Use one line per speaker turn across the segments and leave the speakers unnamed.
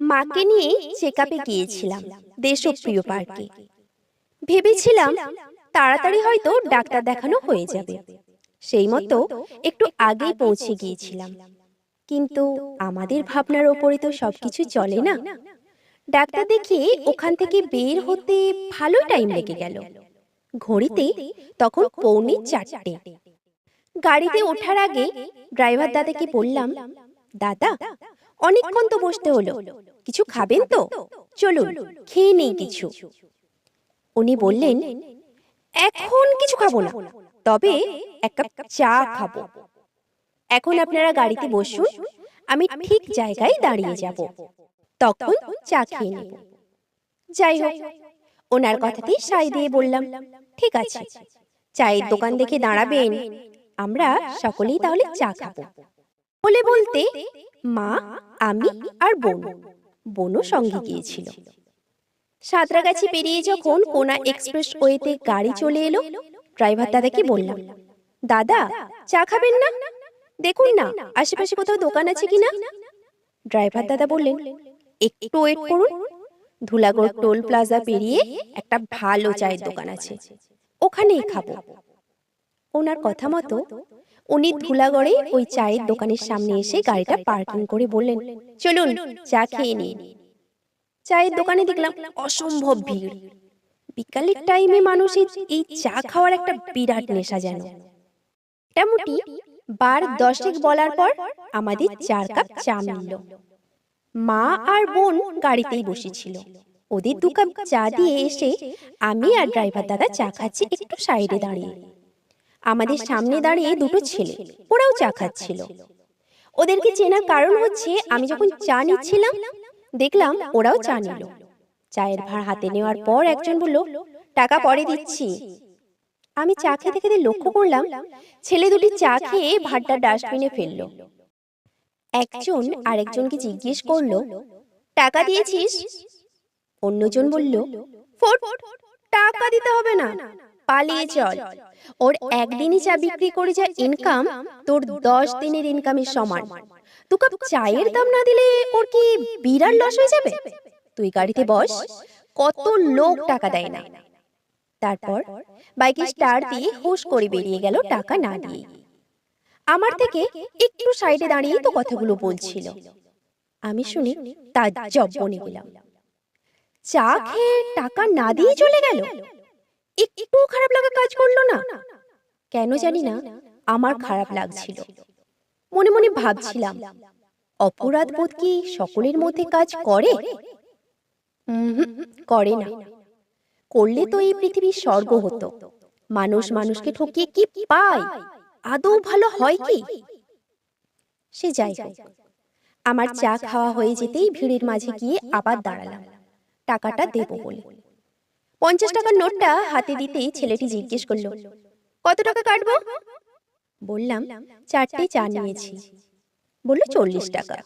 মাকে নিয়ে চেক আপে গিয়েছিলাম দেশপ্রিয় পার্কে। ভেবেছিলাম তাড়াতাড়ি হয়তো ডাক্তার দেখানো হয়ে যাবে। সেই মতো একটু আগেই পৌঁছে গিয়েছিলাম। কিন্তু আমাদের ভাবনার ওপরে তো সবকিছু চলে না। ডাক্তার দেখে ওখান থেকে বের হতে ভালো টাইম লেগে গেল। ঘড়িতে তখন পৌনে চারটে। গাড়িতে ওঠার আগে ড্রাইভার দাদাকে বললাম দাদা অনেকক্ষণ তো বসতে হলো। কিছু খাবেন তো? চলুন খেয়ে নেই কিছু। উনি বললেন এখন কিছু খাব না তবে এক কাপ চা খাব। এখন আপনারা গাড়িতে বসুন আমি ঠিক জায়গায় দাঁড়িয়ে যাব। তখন চা খেয়ে নেব যাই হোক ওনার কথাতেই সাই দিয়ে বললাম ঠিক আছে চায়ের দোকান দেখে দাঁড়াবেন। আমরা সকলেই তাহলে চা খাব। বলে বলতে, মা, আমি আর বোন। বোনও সঙ্গে গিয়েছিল। সাঁতরাগাছি পেরিয়ে যখন কোনা এক্সপ্রেস ওয়েতে গাড়ি চলে এলো, ড্রাইভার দাদাকে বললাম, দাদা, চা খাবেন না? দেখুন না, আশেপাশে কোথাও দোকান আছে কিনা? ড্রাইভার দাদা বললেন, একটু ওয়েট করুন। ধুলাগড় টোল প্লাজা পেরিয়ে একটা ভালো চায়ের দোকান আছে। ওখানেই খাব। ওনার কথা মতো, উনি ধুলাগড়ে ওই চায়ের দোকানের সামনে এসে গাড়িটা পার্কিং করে বললেন, চলুন, চা খেয়ে নিন। চায়ের দোকানে দেখলাম অসম্ভব ভিড়। বিকালের টাইমে মানুষের এই চা খাওয়ার একটা বিরাট নেশা যেন। মোটামুটি বার দশেক বলার পর আমাদের চার কাপ চা মিলল। মা আর বোন গাড়িতেই বসেছিল। ওদের দু কাপ চা দিয়ে এসে আমি আর ড্রাইভার দাদা চা খাচ্ছি একটু সাইডে দাঁড়িয়ে। আমাদের সামনে দাঁড়িয়ে দুটো ছেলে ওরাও চা খাচ্ছিল। ওদেরকে চেনার কারণ হচ্ছে আমি যখন চা নিচ্ছিলাম দেখলাম ওরাও চা নিল। চায়ের ভার হাতে নেওয়ার পর একজন বলল টাকা পরে দিচ্ছি। আমি চা খেতে খেতে লক্ষ্য করলাম ছেলে দুটি চা খেয়ে ভাতটা ডাস্টবিনে ফেলল। একজন আরেকজনকে জিজ্ঞেস করল টাকা দিয়েছিস? অন্যজন বলল ফোট টাকা দিতে হবে না। পালিয়ে চল। ওর একদিনই চা বিক্রি করে যা ইনকাম তোর দশ দিনের ইনকামের সমান। দু কাপ চায়ের দাম না দিলে ওর কি বিরাট লস হয়ে যাবে? তুই গাড়িতে বস কত লোক টাকা দেয় না। তারপর বাইকে স্টার দিয়ে হুশ করে বেরিয়ে গেল টাকা না দিয়ে। আমার থেকে একটু সাইডে দাঁড়িয়ে তো কথাগুলো বলছিল। আমি শুনি তাজ্জব বনে গেলাম। চা খেয়ে টাকা না দিয়ে চলে গেল। একটু খারাপ লাগা কাজ করল না। কেন জানি না আমার খারাপ লাগছিল। মনে মনে ভাবছিলাম অপরাধ বোধ কি সকলের মধ্যে কাজ করে? করে? না। করলে তো এই পৃথিবীর স্বর্গ হতো। মানুষ মানুষকে ঠকিয়ে কি পায়? আদৌ ভালো হয় কি? সে যাই আমার চা খাওয়া হয়ে যেতেই ভিড়ের মাঝে গিয়ে আবার দাঁড়ালাম। টাকাটা দেব বলে। পঞ্চাশ টাকার নোটটা হাতে দিতেই ছেলেটি জিজ্ঞেস করল কত টাকা কাটবো? বললাম চারটে চা নিয়েছি। বলল চল্লিশ টাকা।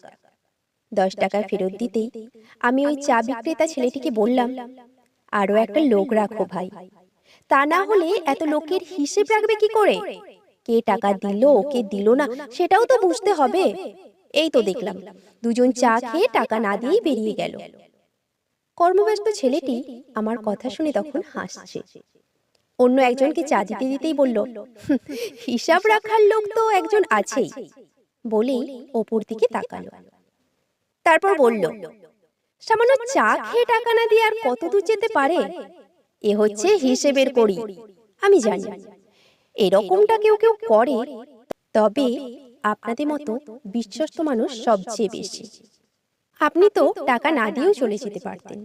দশ টাকা ফেরত দিতেই আমি ওই চা বিক্রেতা ছেলেটিকে বললাম আরও একটা লোক রাখো ভাই। তা না হলে এত লোকের হিসেব রাখবে কি করে? কে টাকা দিল কে দিল না সেটাও তো বুঝতে হবে। এই তো দেখলাম দুজন চা খেয়ে টাকা না দিয়েই বেরিয়ে গেল। কর্মব্যস্ত ছেলেটি আমার কথা শুনে তখন হাসছে। অন্য একজনকে চা দিতে দিতেই বলল হিসাব রাখার লোক তো একজন আছেই। বলেই ওপর দিকে তাকালো। তারপর বলল, সামান্য চা খেয়ে টাকা না দিয়ে আর কত দূর যেতে পারে? এ হচ্ছে হিসেবের করি আমি জানি। এরকমটা কেউ কেউ করে, তবে আপনাদের মতো বিশ্বস্ত মানুষ সবচেয়ে বেশি। আপনি তো টাকা না দিয়েও চলে যেতে পারতেন।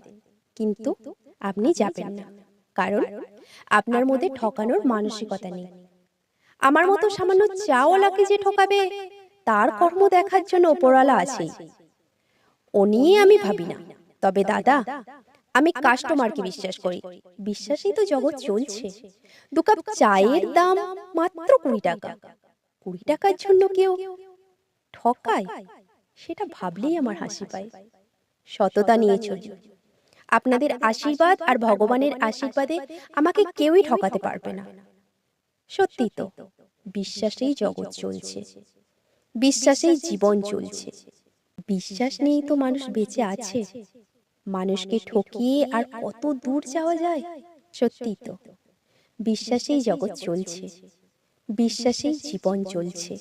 কিন্তু আপনি যাবেন না। কারণ আপনার মধ্যে ঠকানোর মানসিকতা নেই। আমার মতো সামান্য চাওয়ালাকে যে ঠকাবে তার কর্ম দেখার জন্য ওপরওয়ালা আছেই ও নিয়ে আমি ভাবি না। তবে দাদা আমি কাস্টমারকে বিশ্বাস করি। বিশ্বাসেই তো জগৎ চলছে। দু কাপ চায়ের দাম মাত্র কুড়ি টাকা। কুড়ি টাকার জন্য কেউ ঠকায়? সেটা ভাবলেই আমার হাসি পায়। সততা নিয়ে চলি। আপনাদের আশীর্বাদ আর ভগবানের আশীর্বাদে আমাকে কেউই ঠকাতে পারবে না। সত্যি তো বিশ্বাসেই জগৎ চলছে। বিশ্বাসেই জীবন চলছে। বিশ্বাস নিয়েই তো মানুষ বেঁচে আছে। মানুষকে ঠকিয়ে আর কত দূর যাওয়া যায়। সত্যি তো বিশ্বাসেই জগৎ চলছে। বিশ্বাসেই জীবন চলছে।